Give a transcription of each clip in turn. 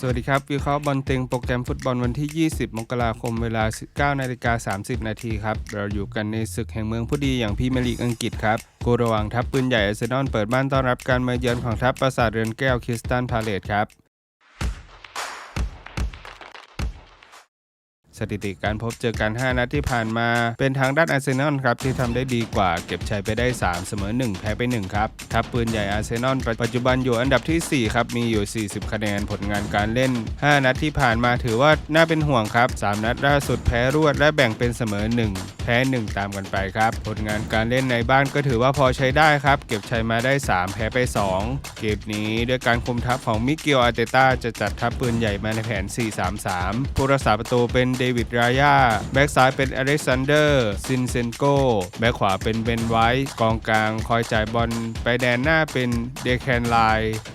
สวัสดีครับ วิเคราะห์บอลเต็งโปรแกรมฟุตบอลวันที่ 20 มกราคมเวลา 19นาฬิกา30 นาทีครับ เราอยู่กันในศึกแห่งเมืองผู้ดีอย่างพรีเมียร์ลีกอังกฤษครับกูระหว่างทัพปืนใหญ่อาร์เซนอลเปิดบ้านต้อนรับการมาเยือนของทัพปราสาทเรือนแก้วคริสตันพาเลตครับ สถิติการพบเจอกัน 5 นัดที่ผ่านมา เป็นทางด้านอาร์เซนอลครับที่ทำได้ดีกว่าเก็บชัยไปได้ 3 เสมอ 1 แพ้ไป 1 ครับทัพปืนใหญ่อาร์เซนอลปัจจุบันอยู่อันดับทีสี่ 4 ครับ มีอยู่ 40 คะแนนผลงานการเล่น 5 นัดที่ผ่านมาถือว่าน่าเป็นห่วงครับ 3 นัดล่าสุดแพ้รวดและแบ่งเป็นเสมอ 1 พ้ 1 ตามกันไปครับ ผลงานการเล่นในบ้านก็ถือว่าพอใช้ได้ครับ เก็บชัยมาได้ 3 แพ้ไป 2 เกมนี้ด้วยการคุมทัพของมิเกลอาเตต้าจะจัดทัพปืนใหญ่มาในแผน 4-3-3 ผู้รักษาประตูเป็นเดวิดรายาแบ็กซ้ายเป็นอเล็กซานเดอร์ซินเซนโกแบ็กขวาเป็นเบนไวท์กองกลางคอยจ่ายบอลไปแดนหน้าเป็นเดแคนไล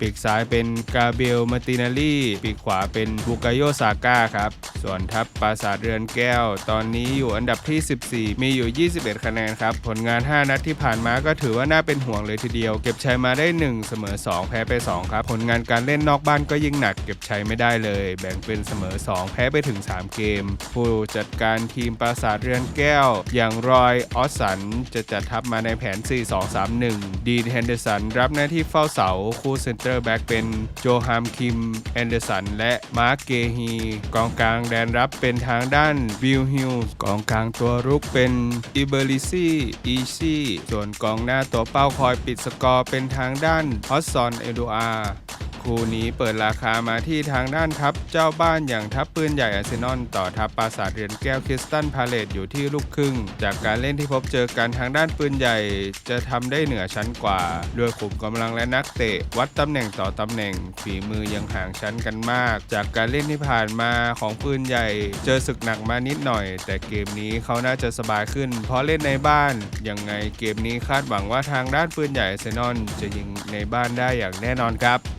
ปีกซ้ายเป็นกาเบลมาตินาลีปีกขวาเป็นบุกาโยซาก้าครับ ส่วนทัพปราสาทเรือนแก้ว ตอนนี้อยู่อันดับที่ 14มีอยู่ 21 คะแนนครับ ผลงาน 5 นัดที่ผ่านมาก็ถือว่าน่าเป็นห่วงเลยทีเดียว เก็บชัยมาได้ 1 เสมอ 2 แพ้ไป 2 ครับ ผลงานการเล่นนอกบ้านก็ยิ่งหนักเก็บชัยไม่ได้เลย แบ่งเป็นเสมอ 2 แพ้ไปถึง 3 เกม ผู้จัดการทีมปราสาทเรือนแก้ว อย่างรอยออสสันจะจัดทัพมาในแผน 4-2-3-1 ดีนแฮนเดอร์สันรับหน้าที่เฝ้าเสาคู่เซนเตอร์แบ็กเป็นโจฮามคิมแอนเดอร์สันและมาร์คเกฮีกองกลางแดนรับเป็นทางด้านบิลฮิลกองกลางตัวรุกเป็นอิเบอริซี่อีซี่ส่วนกองหน้าตัวเป้าคอยปิดสกอร์เป็นทางด้านฮอสซอนเอโดอา คู่นี้เปิดราคามาที่ทางด้านทัพเจ้าบ้านอย่างทัพปืนใหญ่อาร์เซนอลต่อทัพปราสาทเรือนแก้วคริสตันพาเลตอยู่ที่ลูกครึ่ง จากการเล่นที่พบเจอกันทางด้านปืนใหญ่ จะทำได้เหนือชั้นกว่า ด้วยขุมกำลังและนักเตะ วัดตำแหน่งต่อตำแหน่ง ฝีมือยังห่างชั้นกันมาก จากการเล่นที่ผ่านมาของปืนใหญ่ เจอศึกหนักมานิดหน่อย แต่เกมนี้เขาน่าจะสบายขึ้น เพราะเล่นในบ้านยังไงเกมนี้คาดหวังว่าทางด้านปืนใหญ่อาร์เซนอลจะยิงในบ้านได้อย่างแน่นอนครับ